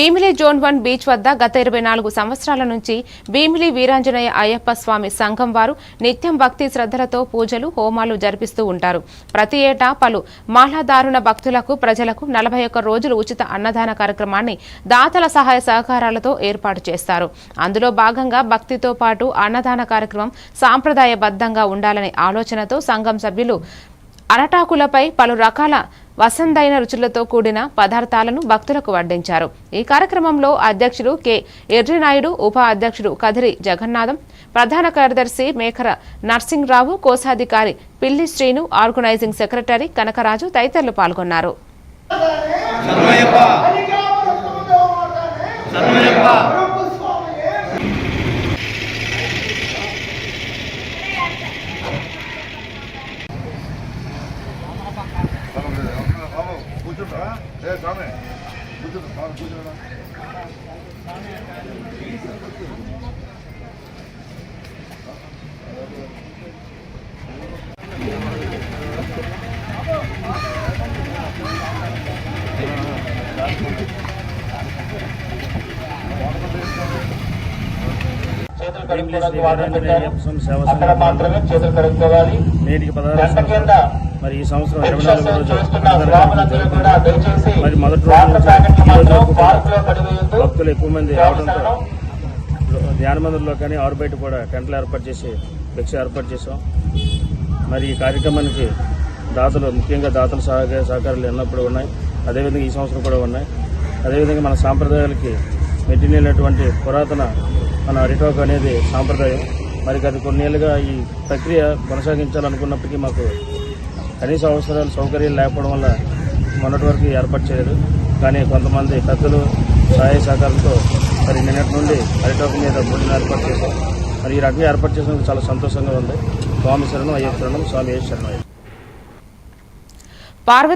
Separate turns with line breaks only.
Bheemili zone one beach వద్ద గత ఇరవై నాలుగు సంవత్సరాల నుంచి భీమిలి వీరాంజనేయ అయ్యప్ప స్వామి సంఘం వారు నిత్యం భక్తి శ్రద్ధలతో పూజలు హోమాలు జరిపిస్తూ ఉంటారు. ప్రతి ఏటా పలు మాలాదారుణ భక్తులకు ప్రజలకు నలభై ఒక్క రోజులు ఉచిత అన్నదాన కార్యక్రమాన్ని దాతల సహాయ సహకారాలతో ఏర్పాటు చేస్తారు. అందులో భాగంగా భక్తితో పాటు అన్నదాన కార్యక్రమం సాంప్రదాయబద్ధంగా ఉండాలనే ఆలోచనతో సంఘం సభ్యులు అరటాకులపై పలు రకాల వసందైన రుచులతో కూడిన పదార్థాలను భక్తులకు వడ్డించారు. ఈ కార్యక్రమంలో అధ్యక్షుడు కె. ఎర్రినాయుడు ఉప అధ్యక్షుడు కదిరి జగన్నాథం ప్రధాన కార్యదర్శి మేకర నర్సింగ్రావు కోశాధికారి పిల్లి శ్రీను ఆర్గనైజింగ్ సెక్రటరీ కనకరాజు తదితరులు పాల్గొన్నారు.
శరణయ్యప్ప శరణయ్యప్ప
కూర్చుంటా ఏ స్వామి కూర్చుంటా స్వామి కూర్చుంటా
చేతులు కడుక్కోవడానికి వాటర్ పెట్టారు. అక్కడ మాత్రమే చేతులు కడుక్కోవాలి. గంట కింద
మరి ఈ సంవత్సరం మరి మొదటి భక్తులు ఎక్కువ మంది రావడంతో ధ్యాన మందిరంలో కానీ ఆరు బయట కూడా టెంట్లు ఏర్పాటు చేసి భిక్ష ఏర్పాటు చేసాం మరి ఈ కార్యక్రమానికి దాతలు ముఖ్యంగా దాతల సహకార సహకారాలు ఎన్నప్పుడు ఉన్నాయి. అదేవిధంగా ఈ సంవత్సరం కూడా ఉన్నాయి. అదేవిధంగా మన సాంప్రదాయాలకి మెట్టినటువంటి పురాతన మన అరిటాకు అనేది సాంప్రదాయం. మరి గత కొన్నేళ్ళుగా ఈ ప్రక్రియ కొనసాగించాలనుకున్నప్పటికీ మాకు కనీస అవసరాలు సౌకర్యాలు లేకపోవడం వల్ల మొన్నటి వరకు ఏర్పాటు చేయలేదు. కానీ కొంతమంది పెద్దలు సహాయ సహకారంతో మరి నిన్నటి నుండి అరిటాకు మీద భోజనం ఏర్పాటు చేశాం మరి ఈ రకంగా ఏర్పాటు చేసినందుకు చాలా సంతోషంగా ఉంది. స్వామి శరణం అయ్యప్ప శరణం స్వామి ఏ శరణం.
పార్వతి